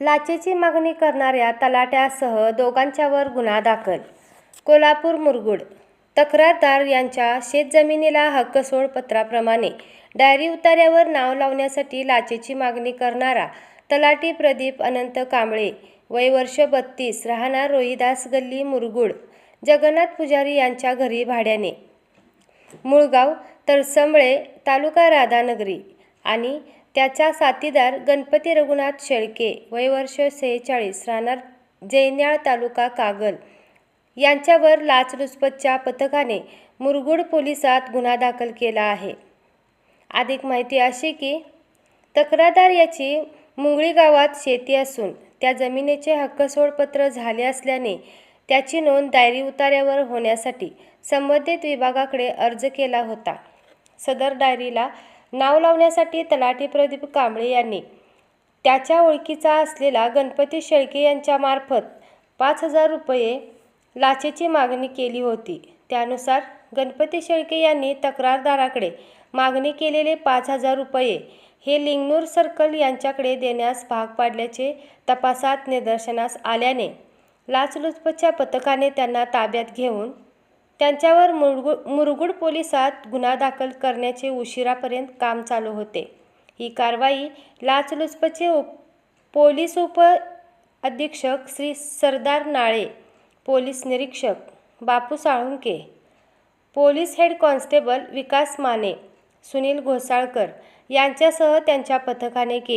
लाचेची मागणी करणाऱ्या तलाट्यासह दोघांच्यावर गुन्हा दाखल. कोल्हापूर मुरगुड. तक्रारदार यांच्या शेतजमिनीला हक्कसोड पत्राप्रमाणे डायरी उतार्यावर नाव लावण्यासाठी लाचेची मागणी करणारा तलाटी प्रदीप अनंत कांबळे वय वर्ष बत्तीस राहणार रोहिदास गल्ली मुरगुड जगन्नाथ पुजारी यांच्या घरी भाड्याने. मुळगाव तरसंबळे तालुका राधानगरी आणि त्याचा साथीदार गणपती रघुनाथ शेळके वय वर्ष सेहेचाळीस राहणार जैन्याळ तालुका कागल. यांच्यावर लाचलुचपतच्या पथकाने मुरगुड पोलिसात गुन्हा दाखल केला आहे. अधिक माहिती अशी की तक्रारदार याची मुंगळी गावात शेती असून त्या जमिनीचे हक्कसोडपत्र झाले असल्याने त्याची नोंद डायरी उतार्यावर होण्यासाठी संबंधित विभागाकडे अर्ज केला होता. सदर डायरीला नाव लावण्यासाठी तलाठी प्रदीप कांबळे यांनी त्याच्या ओळखीचा असलेला गणपती शेळके यांच्यामार्फत पाच हजार रुपये लाचेची मागणी केली होती. त्यानुसार गणपती शेळके यांनी तक्रारदाराकडे मागणी केलेले पाच हजार रुपये हे लिंगनूर सर्कल यांच्याकडे देण्यास भाग पाडल्याचे तपासात निदर्शनास आल्याने लाचलुचपतच्या पथकाने त्यांना ताब्यात घेऊन त्यांच्यावर मुरगु मुरगुड पोलिसात गुन्हा दाखल करण्याचे उशिरापर्यंत काम चालू होते. ही कारवाई लाचलुचपचे उप पोलीस उप अधीक्षक श्री सरदार नाळे पोलीस निरीक्षक Bapu Salunke police head constable Vikas Mane Sunil Ghosalkar यांच्यासह त्यांच्या पथकाने केली.